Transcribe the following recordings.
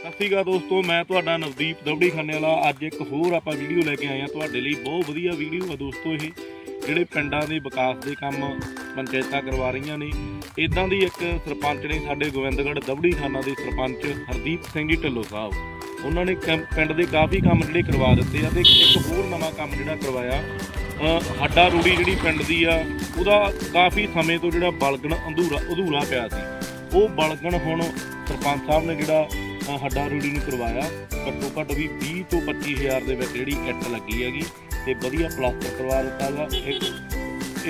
ਸਤਿ ਸ਼੍ਰੀ ਅਕਾਲ ਦੋਸਤੋ, ਮੈਂ ਤੁਹਾਡਾ ਨਵਦੀਪ ਦਵੜੀ ਖਾਨੇ ਵਾਲਾ ਅੱਜ ਇੱਕ ਹੋਰ ਆਪਾਂ ਵੀਡੀਓ ਲੈ ਕੇ ਆਏ ਆ ਤੁਹਾਡੇ ਲਈ ਬਹੁਤ ਵਧੀਆ ਵੀਡੀਓ ਆ ਦੋਸਤੋ ਇਹ। ਜਿਹੜੇ ਪਿੰਡਾਂ ਦੇ ਵਿਕਾਸ ਦੇ ਕੰਮ ਪੰਚਾਇਤਾਂ ਕਰਵਾ ਰਹੀਆਂ ਨੇ। ਇਦਾਂ ਦੀ ਇੱਕ ਸਰਪੰਚ ਨੇ ਸਾਡੇ ਗੋਬਿੰਦਗੜ੍ਹ ਦਵੜੀ ਖਾਨਾ ਦੇ ਸਰਪੰਚ ਹਰਦੀਪ ਸਿੰਘ ਜੀ ਢਿੱਲੋਂ ਸਾਹਿਬ। ਉਹਨਾਂ ਨੇ ਕੰਮ- ਪਿੰਡ ਦੇ ਕਾਫੀ ਕੰਮ ਜਿਹੜੇ ਕਰਵਾ ਦਿੱਤੇ ਆ ਤੇ ਇੱਕ ਹੋਰ ਨਵਾਂ ਕੰਮ ਜਿਹੜਾ ਕਰਵਾਇਆ ਹੱਡਾ ਰੂੜੀ ਜਿਹੜੀ ਪਿੰਡ ਦੀ ਆ, ਉਹਦਾ ਕਾਫੀ ਸਮੇਂ ਤੋਂ ਜਿਹੜਾ ਬਲਗਣ ਅਧੂਰਾ ਅਧੂਰਾ ਪਿਆ ਸੀ। ਉਹ ਬਲਗਣ ਹੁਣ ਸਰਪੰਚ ਸਾਹਿਬ ਨੇ ਜਿਹੜਾ ਅ, ਹੱਡਾ ਰੂੜੀ ਨੂੰ ਕਰਵਾਇਆ ਘੱਟੋ ਘੱਟ ਵੀ 20 ਤੋਂ 25 ਹਜ਼ਾਰ ਦੇ ਵਿੱਚ ਜਿਹੜੀ ਇੱਟ ਲੱਗੀ ਹੈਗੀ ਤੇ ਵਧੀਆ ਪਲਾਸਟਰ ਕਰਵਾ ਦਿੱਤਾ ਗਾ। ਇੱਕ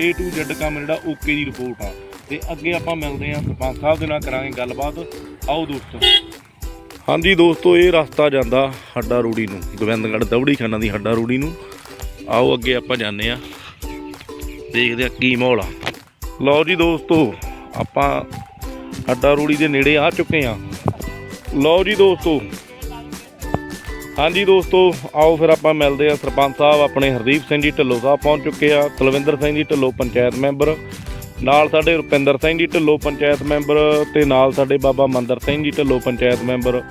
A to Z ਕੰਮ ਜਿਹੜਾ ਓਕੇ ਦੀ ਰਿਪੋਰਟ ਆ। ਤੇ ਅੱਗੇ ਆਪਾਂ ਮਿਲਦੇ ਹਾਂ ਸਰਪੰਚ ਸਾਹਿਬ ਦੇ ਨਾਲ ਕਰਾਂਗੇ ਗੱਲਬਾਤ। ਆਓ ਦੋਸਤੋ। ਹਾਂਜੀ ਦੋਸਤੋ ਇਹ ਰਸਤਾ ਜਾਂਦਾ ਹੱਡਾ ਰੂੜੀ ਨੂੰ ਗੋਬਿੰਦਗੜ੍ਹ ਦਵੜੀ ਖਾਨਾ ਦੀ ਹੱਡਾ ਰੂੜੀ ਨੂੰ। ਆਓ ਅੱਗੇ ਆਪਾਂ ਜਾਂਦੇ ਆ ਦੇਖਦੇ ਆ ਕੀ ਮਾਹੌਲ ਆ। ਲਓ ਜੀ ਦੋਸਤੋ ਆਪਾਂ ਹੱਡਾ ਰੂੜੀ ਦੇ ਨੇੜੇ ਆ ਚੁੱਕੇ ਆ ਲਓ ਜੀ ਦੋਸਤੋ। ਹਾਂਜੀ ਦੋਸਤੋ, ਆਓ ਫਿਰ ਆਪਾਂ ਮਿਲਦੇ ਆ ਸਰਪੰਚ ਸਾਹਿਬ, ਆਪਣੇ ਹਰਦੀਪ ਸਿੰਘ ਜੀ ਢਿੱਲੋਂ ਸਾਹਿਬ ਪਹੁੰਚ ਚੁੱਕੇ ਆ, ਕੁਲਵਿੰਦਰ ਸਿੰਘ ਜੀ ਢਿੱਲੋਂ ਪੰਚਾਇਤ ਮੈਂਬਰ, ਨਾਲ ਸਾਡੇ ਰੁਪਿੰਦਰ ਸਿੰਘ ਜੀ ਢਿੱਲੋਂ ਪੰਚਾਇਤ ਮੈਂਬਰ ਤੇ ਨਾਲ ਸਾਡੇ ਬਾਬਾ ਮੰਦਰ ਸਿੰਘ ਜੀ ਢਿੱਲੋਂ ਪੰਚਾਇਤ ਮੈਂਬਰ।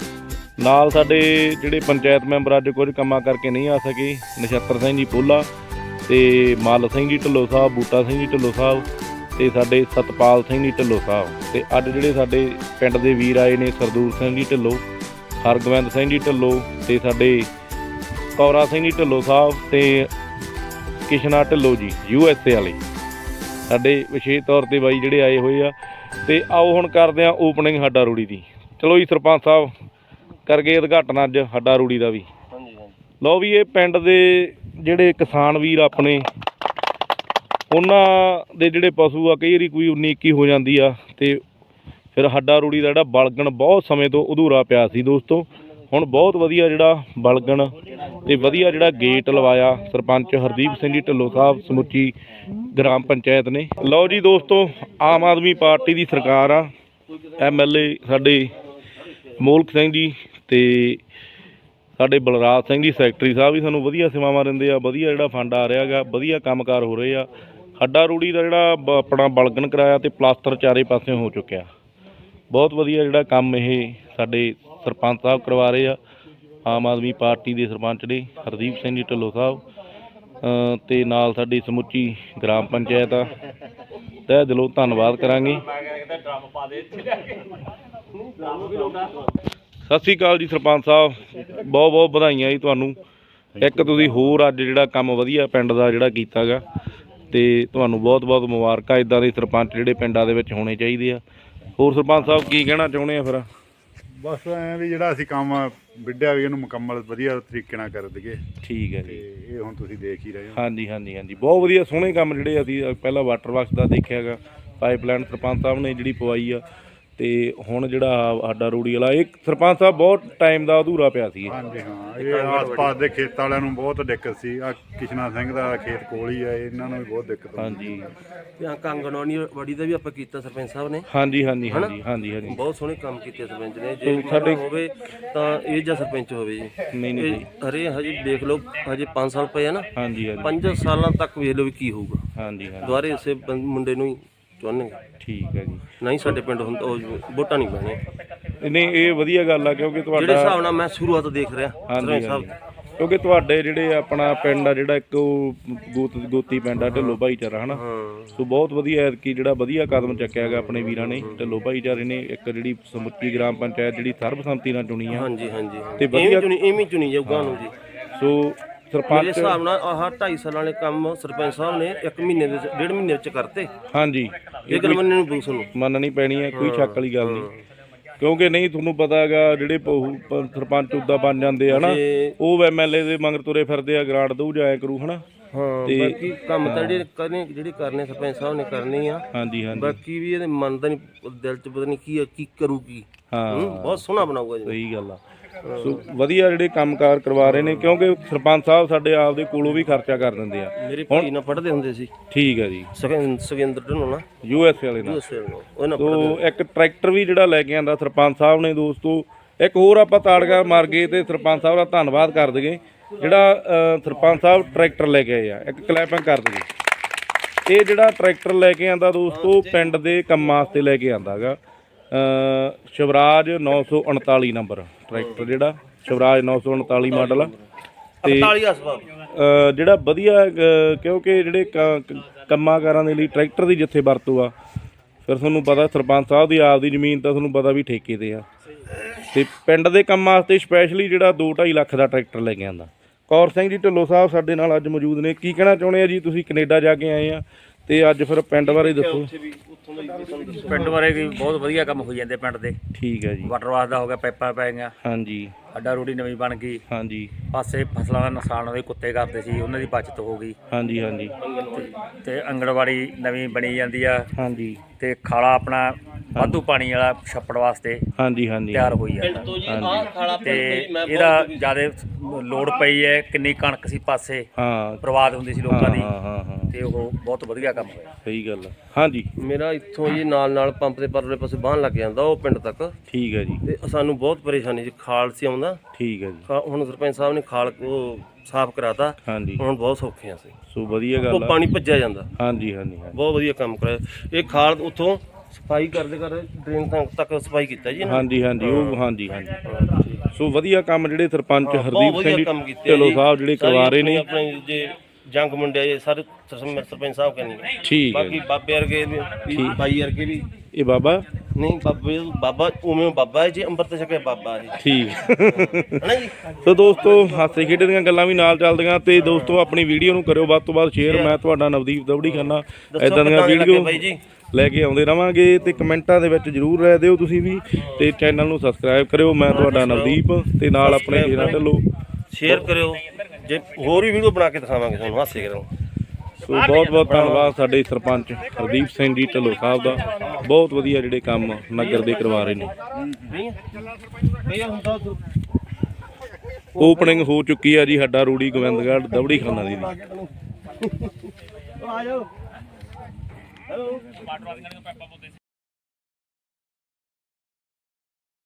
ਨਾਲ ਸਾਡੇ ਜਿਹੜੇ ਪੰਚਾਇਤ ਮੈਂਬਰ ਅੱਜ ਕੁਝ ਕੰਮਾਂ ਕਰਕੇ ਨਹੀਂ ਆ ਸਕੇ, ਨਛੱਤਰ ਸਿੰਘ ਜੀ ਪੋਲਾ ਤੇ ਮਾਲ ਸਿੰਘ ਜੀ ਢਿੱਲੋਂ ਸਾਹਿਬ, ਬੂਟਾ ਸਿੰਘ ਜੀ ਢਿੱਲੋਂ ਸਾਹਿਬ ਤੇ ਸਾਡੇ ਸਤਪਾਲ ਸਿੰਘ ਜੀ ਢਿੱਲੋਂ ਸਾਹਿਬ ਤੇ ਅੱਜ ਜਿਹੜੇ ਸਾਡੇ ਪਿੰਡ ਦੇ ਵੀਰ ਆਏ ਨੇ ਸਰਦੂਲ ਸਿੰਘ ਜੀ ਢਿੱਲੋਂ ਹਰਗੋਬਿੰਦ ਸਿੰਘ ਜੀ ਢਿੱਲੋਂ ਤੇ ਸਾਡੇ ਕੌਰਾ ਸਿੰਘ ਜੀ ਢਿੱਲੋਂ ਸਾਹਿਬ ਤੇ Kishna Dhillon ji U S A ਵਾਲੇ। ਸਾਡੇ ਵਿਸ਼ੇਸ਼ ਤੌਰ ਤੇ ਬਾਈ ਜਿਹੜੇ ਆਏ ਹੋਏ ਆ ਤੇ ਆਓ ਹੁਣ ਕਰਦੇ ਆ ਓਪਨਿੰਗ ਹੱਡਾ ਰੂੜੀ ਦੀ। ਚਲੋ ਜੀ ਸਰਪੰਚ ਸਾਹਿਬ ਕਰਗੇ ਉਦਘਾਟਨ ਅੱਜ ਹੱਡਾ ਰੂੜੀ ਦਾ ਵੀ। ਹਾਂਜੀ ਹਾਂਜੀ। ਲਓ ਵੀ ਇਹ ਪਿੰਡ ਦੇ ਜਿਹੜੇ ਕਿਸਾਨ ਵੀਰ ਆਪਣੇ ਉਹਨਾਂ ਦੇ ਜਿਹੜੇ ਪਸ਼ੂ ਆ, ਕਈ ਵਾਰੀ ਕੋਈ 19 21 ਹੋ ਜਾਂਦੀ ਆ ਤੇ ਫਿਰ ਹੱਡਾ ਰੂੜੀ ਦਾ ਜਿਹੜਾ ਬਲਗਣ ਬਹੁਤ ਸਮੇਂ ਤੋਂ ਅਧੂਰਾ ਪਿਆ ਸੀ ਦੋਸਤੋ। ਹੁਣ ਬਹੁਤ ਵਧੀਆ ਜਿਹੜਾ ਬਲਗਣ ਤੇ ਵਧੀਆ ਜਿਹੜਾ ਗੇਟ ਲਵਾਇਆ ਸਰਪੰਚ ਹਰਦੀਪ ਸਿੰਘ ਜੀ ਢਿੱਲੋਂ ਸਾਹਿਬ ਸਮੁੱਚੀ ਗ੍ਰਾਮ ਪੰਚਾਇਤ ਨੇ। ਲਓ ਜੀ ਦੋਸਤੋ, ਆਮ ਆਦਮੀ ਪਾਰਟੀ ਦੀ ਸਰਕਾਰ ਆ ਐਮਐਲਏ ਸਾਡੇ ਮੋਲਕ ਸਿੰਘ ਜੀ ਤੇ ਸਾਡੇ ਬਲਰਾਜ ਸਿੰਘ ਜੀ, ਸੈਕਟਰੀ ਸਾਹਿਬ ਵੀ ਸਾਨੂੰ ਵਧੀਆ ਸੇਵਾਵਾਂ ਦਿੰਦੇ ਆ, ਵਧੀਆ ਜਿਹੜਾ ਫੰਡ ਆ ਰਿਹਾ ਹੈਗਾ, ਵਧੀਆ ਕੰਮਕਾਰ ਹੋ ਰਹੇ ਆ। ਅੱਡਾ ਰੂੜੀ ਦਾ ਜਿਹੜਾ ਬ- ਆਪਣਾ ਬਲਗਨ ਕਰਾਇਆ ਤੇ ਪਲਾਸਟਰ ਚਾਰੇ ਪਾਸੇ ਹੋ ਚੁੱਕਿਆ। ਬਹੁਤ ਵਧੀਆ ਜਿਹੜਾ ਕੰਮ ਇਹ ਸਾਡੇ ਸਰਪੰਚ ਸਾਹਿਬ ਕਰਵਾ ਰਹੇ ਆ ਆਮ ਆਦਮੀ ਪਾਰਟੀ ਦੇ ਸਰਪੰਚ ਨੇ ਹਰਦੀਪ ਸਿੰਘ ਜੀ ਢਿੱਲੋਂ ਸਾਹਿਬ। ਅ, ਤੇ ਨਾਲ ਸਾਡੀ ਸਮੁੱਚੀ ਗ੍ਰਾਮ ਪੰਚਾਇਤ ਆ। ਤਹਿ ਦਿਲੋਂ ਧੰਨਵਾਦ ਕਰਾਂਗੇ। ਸਤਿ ਸ੍ਰੀ ਅਕਾਲ ਜੀ ਸਰਪੰਚ ਸਾਹਿਬ। ਬਹੁਤ ਬਹੁਤ ਵਧਾਈਆਂ ਜੀ ਤੁਹਾਨੂੰ। ਇੱਕ ਤੁਸੀਂ ਹੋਰ ਅੱਜ ਜਿਹੜਾ ਕੰਮ ਵਧੀਆ ਪਿੰਡ ਦਾ ਜਿਹੜਾ ਕੀਤਾਗਾ ਤੇ ਤੁਹਾਨੂੰ ਬਹੁਤ ਬਹੁਤ ਮੁਬਾਰਕਾਂ ਇਦਾਂ ਦੇ ਸਰਪੰਚ ਜਿਹੜੇ ਪਿੰਡਾਂ ਦੇ ਵਿੱਚ ਹੋਣੇ ਚਾਹੀਦੇ ਆ। ਹੋਰ ਸਰਪੰਚ ਸਾਹਿਬ ਕੀ ਕਹਿਣਾ ਚਾਹੁੰਦੇ ਆ ਫਿਰ? ਬਸ ਐਂ ਵੀ ਜਿਹੜਾ ਅਸੀਂ ਕੰਮ ਵਿੱਢਿਆ ਵੀ ਇਹਨੂੰ ਮੁਕੰਮਲ ਵਧੀਆ ਤਰੀਕੇ ਨਾਲ ਕਰ ਦਈਏ। ਠੀਕ ਹੈ ਜੀ। ਇਹ ਹੁਣ ਤੁਸੀਂ ਦੇਖ ਹੀ ਰਹੇ ਹੋ। ਹਾਂਜੀ ਹਾਂਜੀ ਹਾਂਜੀ। ਬਹੁਤ ਵਧੀਆ ਸੋਹਣੇ ਕੰਮ ਜਿਹੜੇ ਅਸੀਂ ਪਹਿਲਾਂ ਵਾਟਰ ਵਰਕਸ ਦਾ ਦੇਖਿਆਗਾ ਪਾਈਪਲਾਈਨ ਸਰਪੰਚ ਸਾਹਿਬ ਨੇ ਜਿਹੜੀ ਪਵਾਈ ਆ। ਤੇ ਹੁਣ ਜਿਹੜਾ ਸਾਡਾ ਰੂੜੀ ਵਾਲਾ ਇਹ ਸਰਪੰਚ ਸਾਹਿਬ ਬਹੁਤ ਟਾਈਮ ਦਾ ਅਧੂਰਾ ਪਿਆ ਸੀ। ਇਹ। ਹਾਂਜੀ ਹਾਂ ਇਹ ਆਸ-ਪਾਸ ਦੇ ਖੇਤਾਂ ਵਾਲਿਆਂ ਨੂੰ ਬਹੁਤ ਦਿੱਕਤ ਸੀ। ਆ ਕਿਸ਼ਨਾ ਸਿੰਘ ਦਾ ਖੇਤ ਕੋਲ ਹੀ ਆ ਇਹਨਾਂ ਨੂੰ ਵੀ ਬਹੁਤ ਦਿੱਕਤ ਆਉਂਦੀ ਹਾਂਜੀ। ਤੇ ਆ ਕੰਗਨੌਨੀ ਵੜੀ ਦਾ ਵੀ ਆਪਾਂ ਕੀਤਾ ਸਰਪੰਚ ਸਾਹਿਬ ਨੇ। ਹਾਂਜੀ ਹਾਂਜੀ ਹਾਂਜੀ ਹਾਂਜੀ ਹਾਂਜੀ। ਬਹੁਤ ਸੋਹਣੇ ਕੰਮ ਕੀਤੇ ਸਰਪੰਚ ਨੇ। ਜੇ ਸਾਡੇ- ਹੋਵੇ ਤਾਂ ਇਹ ਜਾਂ ਸਰਪੰਚ ਹੋਵੇ ਜੀ। ਨਹੀਂ ਨਹੀਂ ਜੀ। ਇਹ ਹਰੇ ਹਜੇ ਦੇਖ ਲਓ ਹਜੇ 5 ਸਾਲ ਪਏ ਆ ਨਾ। ਹਾਂਜੀ ਹਾਂਜੀ। 5 ਸਾਲਾਂ ਤੱਕ ਵੇਖ ਲਓ ਵੀ ਕੀ ਹੋਊਗਾ। ਹਾਂਜੀ ਹਾਂਜੀ। ਦੁਆਰੇ ਇਸੇ ਬੰ- ਮੁੰਡੇ ਨੂੰ ਹੀ ਚੁਣਨਗੇ ਠੀਕ ਹੈ ਜੀ। ਨਹੀਂ ਸਾਡੇ ਪਿੰਡ ਹੁੰਦਾ ਉਹ ਵੋਟਾਂ ਨਹੀਂ ਪੈਣੀਆਂ। ਨਹੀਂ ਇਹ ਵਧੀਆ ਗੱਲ ਆ ਕਿਉਂਕਿ ਜਿਹੜੇ ਤੁਹਾਡਾ ਹਿਸਾਬ ਨਾਲ ਮੈਂ ਸ਼ੁਰੂਆਤ ਦੇਖ ਰਿਹਾ ਹਾਂਜੀ ਸਰਪੰਚ ਹਾਂਜੀ। ਸਾਹਿਬ। ਕਿਉਂਕਿ ਤੁਹਾਡੇ ਜਿਹੜੇ ਆਪਣਾ ਪਿੰਡ ਆ ਜਿਹੜਾ ਇੱਕ ਉਹ ਗੋਤ ਗੋਤੀ ਪਿੰਡ ਆ ਢਿੱਲੋ ਭਾਈਚਾਰਾ ਹਨਾ? ਹਾਂ। ਸੋ ਬਹੁਤ ਵਧੀਆ ਹੈ ਕਿ ਜਿਹੜਾ ਵਧੀਆ ਕਦਮ ਚੱਕਿਆ ਗਿਆ ਆਪਣੇ ਵੀਰਾਂ ਨੇ। ਢਿੱਲੋ ਭਾਈਚਾਰੇ ਨੇ ਇੱਕ ਜਿਹੜੀ ਸਮੁੱਚੀ ਗ੍ਰਾਮ ਪੰਚਾਇਤ ਜਿਹੜੀ ਸਰਬਸੰਮਤੀ ਨਾਲ ਚੁਣੀ ਆ। ਹਾਂਜੀ ਹਾਂਜੀ ਤੇ ਤੇ ਵਧੀਆ- ਵਧੀਆ ਚੁਣੀ ਇਵੇਂ ਚੁਣੀ ਜਾਊਗਾ ਨੂੰ ਜੀ। ਸੋ ਮੇਰੇ ਸਰਪੰਚ ਹਿਸਾਬ ਨਾਲ ਆਹ 2.5 ਸਾਲਾਂ ਵਾਲੇ ਕੰਮ ਸਰਪੰਚ ਸਾਹਿਬ ਨੇ 1 ਮਹੀਨੇ ਦੇ ਵਿੱਚ- ਡੇਢ ਮਹੀਨੇ ਵਿੱਚ ਕਰਤੇ। ਹਾਂਜੀ। ਇਹ ਗੱਲ ਮੰਨਣ ਨੂੰ ਨੂੰ ਮੰਨਣੀ ਪੈਣੀ ਹੈ ਕੋਈ ਸ਼ੱਕ ਵਾਲੀ ਗੱਲ ਨਹੀਂ। ਕਿਉਂਕਿ ਨਹੀਂ ਤੁਹਾਨੂੰ ਪਤਾ ਹੈਗਾ ਜਿਹੜੇ ਪਹੂ- ਪ- ਸਰਪੰਚ ਉਦਾਂ ਬਣ ਜਾਂਦੇ ਆ ਨਾ ਤੇ ਉਹ ਐਮਐਲਏ ਦੇ ਮੰਗਰ ਤੁਰੇ ਫਿਰਦੇ ਆ ਗ੍ਰਾਂਟ ਦਊ ਜਾਇਆ ਕਰੂ ਹਨਾ? ਹਾਂ ਤੇ- ਬਾਕੀ ਕੰਮ ਤਾਂ ਜਿਹੜੇ ਕਰਨੇ ਜਿਹੜੇ ਕਰਨੇ ਸਰਪੰਚ ਸਾਹਿਬ ਨੇ ਕਰਨੇ ਆ। ਹਾਂਜੀ ਹਾਂਜੀ। ਬਾਕੀ ਵੀ ਇਹਦੇ ਮਨ ਦਾ ਨਹੀਂ ਦਿਲ ਚ ਪਤਾ ਨਹੀਂ ਕੀ ਆ ਕੀ ਕਰੂਗੀ ਹਾਂ। ਹੂੰ, ਬਹੁਤ ਸੋਹਣਾ ਬਣਾਊਗਾ ਜੀ। ਸਹੀ ਗੱਲ ਆ। ਸੋ ਵਧੀਆ ਜਿਹੜੇ ਕੰਮਕਾਰ ਕਰਵਾ ਰਹੇ ਨੇ ਕਿਉਂਕਿ ਸਰਪੰਚ ਸਾਹਿਬ ਸਾਡੇ ਆਪ ਦੇ ਕੋਲੋਂ ਵੀ ਖਰਚਾ ਕਰ ਦਿੰਦੇ ਆ। ਮੇਰੇ ਭਾਈ ਨਾਲ ਪੜ੍ਹਦੇ ਹੁੰਦੇ ਸੀ। ਠੀਕ ਹੈ ਜੀ। ਢਿੱਲੋਂ ਨਾ ਯੂ ਐਸ ਵਾਲੇ ਨਾਲ। ਉਸੇ ਨੂੰ ਉਹ ਨਾ ਸੋ ਇੱਕ ਟਰੈਕਟਰ ਵੀ ਜਿਹੜਾ ਲੈ ਕੇ ਆਂਦਾ ਸਰਪੰਚ ਸਾਹਿਬ ਨੇ ਦੋਸਤੋ ਇੱਕ ਹੋਰ ਆਪਾਂ ਤਾੜਗਾ ਮਾਰ ਗਏ ਤੇ ਸਰਪੰਚ ਸਾਹਿਬ ਦਾ ਧੰਨਵਾਦ ਕਰ ਦਈਏ। ਜਿਹੜਾ ਸਰਪੰਚ ਸਾਹਿਬ ਟਰੈਕਟਰ ਲੈ ਕੇ ਆਏ ਆ ਇੱਕ ਕਲੈਪਿੰਗ ਕਰ ਦਈਏ। ਇਹ ਜਿਹੜਾ ਟਰੈਕਟਰ ਲੈ ਕੇ ਆਂਦਾ ਦੋਸਤੋ ਪਿੰਡ ਦੇ ਕੰਮਾਂ ਵਾਸਤੇ ਲੈ ਕੇ ਆਂਦਾਗਾ ਸ਼ਿਵਰਾਜ 939 ਨੰਬਰ ਟਰੈਕਟਰ ਜਿਹੜਾ ਸ਼ਿਵਰਾਜ 939 ਮਾਡਲ ਆ। ਤੇ 41 ਹਸਪਤਾਲ ਅ, ਜਿਹੜਾ ਵਧੀਆ ਅ, ਕਿਉਂਕਿ ਜਿਹੜੇ ਕ- ਕ- ਕੰਮਾਂ ਕਾਰਾਂ ਦੇ ਲਈ ਟਰੈਕਟਰ ਦੀ ਜਿੱਥੇ ਵਰਤੋਂ ਆ ਫਿਰ ਤੁਹਾਨੂੰ ਪਤਾ ਸਰਪੰਚ ਸਾਹਿਬ ਦੀ ਆਪਦੀ ਜ਼ਮੀਨ ਤਾਂ ਤੁਹਾਨੂੰ ਪਤਾ ਵੀ ਠੇਕੇ ਤੇ ਆ। ਤੇ ਪਿੰਡ ਦੇ ਕੰਮਾਂ ਵਾਸਤੇ ਸਪੈਸ਼ਲੀ ਜਿਹੜਾ 2.5 ਲੱਖ ਦਾ ਟਰੈਕਟਰ ਲੈ ਕੇ ਆਂਦਾ। ਕੌਰ ਸਿੰਘ ਜੀ ਢਿੱਲੋਂ ਸਾਹਿਬ ਸਾਡੇ ਨਾਲ ਅੱਜ ਮੌਜੂਦ ਨੇ। ਕੀ ਕਹਿਣਾ ਚਾਹੁੰਦੇ ਆ ਜੀ? ਤੁਸੀਂ ਕੈਨੇਡਾ ਜਾ ਕੇ ਆਏ ਆ। ਤੇ ਅੱਜ ਫਿਰ ਪਿੰਡ ਬਾਰੇ ਦੱਸੋ। ਪਿੰਡ ਬਾਰੇ ਵੀ ਬਹੁਤ ਵਧੀਆ ਕੰਮ ਹੋ ਜਾਂਦੇ ਪਿੰਡ ਦੇ। ਠੀਕ ਹੈ ਜੀ। ਵਾਟਰ ਵਾਸ ਦਾ ਹੋ ਗਿਆ ਪਾਈਪਾਂ ਪੈ ਗਈਆਂ। ਹਾਂਜੀ। ਅੱਡਾ ਰੋਡੀ ਨਵੀਂ ਬਣ ਗਈ। ਹਾਂਜੀ। ਪਾਸੇ ਫਸਲਾਂ ਦਾ ਨੁਕਸਾਨ ਹੋਵੇ ਕੁੱਤੇ ਕਰਦੇ ਸੀ ਉਹਨਾਂ ਦੀ ਬਚਤ ਹੋ ਗਈ। ਹਾਂਜੀ ਹਾਂਜੀ। ਤੇ ਅੰਗਣਵਾੜੀ ਨਵੀਂ ਬਣੀ ਜਾਂਦੀ ਆ। ਹਾਂਜੀ। ਤੇ ਖਾਲਾ ਆਪਣਾ ਵਾਧੂ ਪਾਣੀ ਵਾਲਾ ਛੱਪੜ ਵਾਸਤੇ ਹਾਂਜੀ ਹਾਂਜੀ। ਤਿਆਰ ਹੋਈ ਜਾਂਦਾ ਤੋਂ ਜੀ ਆਹ ਖਾਲਾ ਤੇ ਇਹਦਾ ਜ਼ਿਆਦਾ ਲੋੜ ਪਈ ਹੈ ਕਿੰਨੀ ਕਣਕ ਸੀ ਪਾਸੇ ਹਾਂ। ਬਰਬਾਦ ਹੁੰਦੀ ਸੀ ਲੋਕਾਂ ਦੀ ਹਾਂ ਹਾਂ ਹਾਂ। ਤੇ ਉਹ ਬਹੁਤ ਵਧੀਆ ਕੰਮ ਹੋਇਆ। ਸਹੀ ਗੱਲ ਆ। ਹਾਂਜੀ। ਮੇਰਾ ਇੱਥੋਂ ਜੀ ਨਾਲ ਨਾਲ ਪੰਪ ਦੇ ਪਰਲੇ ਪਾਸੇ ਬਾਹਨ ਲੱਗ ਜਾਂਦਾ ਉਹ ਪਿੰਡ ਤੱਕ। ਠੀਕ ਹੈ ਜੀ। ਤੇ ਸਾਨੂੰ ਬਹੁਤ ਪਰੇਸ਼ਾਨੀ ਸੀ ਖਾਲ ਸੀ ਆਉਂਦਾ। ਠੀਕ ਹੈ ਜੀ। ਹੁਣ ਸਰਪੰਚ ਸਾਹਿਬ ਨੇ ਖਾਲ ਉਹ ਸਾਫ਼ ਕਰਾਤਾ। ਹਾਂਜੀ। ਹੁਣ ਬਹੁਤ ਸੌਖੇ ਆ ਸੀ। ਸੋ ਵਧੀਆ ਗੱਲ ਆ। ਪਾਣੀ ਭੱਜਿਆ ਜਾਂਦਾ। ਹਾਂਜੀ ਹਾਂਜੀ ਹਾਂਜੀ। ਬਹੁਤ ਵਧੀਆ ਕੰਮ ਕਰਾਇਆ। ਇਹ ਖਾਲ ਉੱਥੋਂ ਸਫ਼ਾਈ ਕਰਦੇ ਕਰਦੇ ਡਰੇਨ ਤੱਕ ਤੱਕ ਸਫ਼ਾਈ ਕੀਤਾ ਜੀ ਇਹਨਾਂ ਨੇ। ਹਾਂਜੀ ਹਾਂਜੀ ਉਹ ਹਾਂਜੀ ਹਾਂਜੀ। ਸੋ ਵਧੀਆ ਕੰਮ ਜਿਹੜੇ ਸਰਪੰਚ ਬਹੁਤ ਹਰਦੀਪ ਸਿੰਘ ਵਧੀਆ ਜੀ ਕੀਤੇ ਆ ਢਿੱਲੋਂ ਜੀ। ਸਾਹਿਬ ਜਿਹੜੇ ਸਾਰੀ ਕਰਵਾ ਰਹੇ ਨੇ। ਆਪਣੇ ਜੇ ਜੰਗ ਮੁੰਡੇ ਆ ਇਹ ਸਾਰੇ ਸਰਪੰਚ ਸਰਪੰਚ ਸਾਹਿਬ ਕਹਿੰਦੇ ਠੀਕ ਹੈ ਬਾਕੀ ਜੀ। ਬਾਬੇ ਵਰਗੇ ਵੀ ਵੀ ਭਾਈ ਵਰਗੇ ਵੀ। ਇਹ ਬਾਬਾ? ਨਹੀਂ ਬਾਬੇ ਬਾਬਾ ਉਵੇਂ ਬਾਬਾ ਹੈ ਜੀ ਅੰਮ੍ਰਿਤ ਛਕਿਆ ਬਾਬਾ ਹੈ ਠੀਕ। ਹਨਾ ਜੀ? ਸੋ ਦੋਸਤੋ ਹਾਸੇ ਖੇਡੇ ਦੀਆਂ ਗੱਲਾਂ ਵੀ ਨਾਲ ਚੱਲਦੀਆਂ ਤੇ ਦੋਸਤੋ ਆਪਣੀ ਵੀਡੀਓ ਨੂੰ ਕਰਿਓ ਵੱਧ ਤੋਂ ਵੱਧ ਸ਼ੇਅਰ ਮੈਂ ਤੁਹਾਡਾ ਨਵਦੀਪ ਦਵੜੀ ਖਾਨਾ। ਦੱਸੋ ਇਦਾਂ ਦੀਆਂ ਕਿੱਦਾਂ ਦੇ ਲੱਗੇ ਵੀਡੀਓ ਬਾਈ ਜੀ? ਲੈ ਕੇ ਆਉਂਦੇ ਰਵਾਂਗੇ ਤੇ ਕਮੈਂਟਾਂ ਦੇ ਵਿੱਚ ਜਰੂਰ ਰਹਿ ਦਿਓ ਤੁਸੀਂ ਵੀ ਤੇ ਚੈਨਲ ਨੂੰ ਸਬਸਕ੍ਰਾਈਬ ਕਰਿਓ। ਮੈਂ ਤੁਹਾਡਾ ਨਵਦੀਪ ਤੇ ਨਾਲ ਆਪਣੇ ਜੇਰਾ ਢਿੱਲੋਂ। ਸ਼ੇਅਰ ਕਰਿਓ। ਜੇ ਹੋਰ ਵੀ ਵੀਡੀਓ ਬਣਾ ਕੇ ਦਿਖਾਵਾਂਗੇ ਤੁਹਾਨੂੰ ਹਾਸੇ ਕਰੋ ਸੋ ਬਹੁਤ ਬਹੁਤ ਧੰਨਵਾਦ ਸਾਡੇ ਸਰਪੰਚ ਹਰਦੀਪ ਸਿੰਘ ਜੀ ਢਿੱਲੋਂ ਸਾਹਿਬ ਦਾ। ਬਹੁਤ ਵਧੀਆ ਜਿਹੜੇ ਕੰਮ ਨਗਰ ਦੇ ਕਰਵਾ ਰਹੇ ਨੇ। ਓਪਨਿੰਗ ਹੋ ਚੁੱਕੀ ਆ ਜੀ ਸਾਡਾ ਰੂੜੀ ਗੋਬਿੰਦਗੜ੍ਹ ਦਵੜੀ ਖਾਨਾ ਦੀ। ਆ ਜਾਓ। Hello.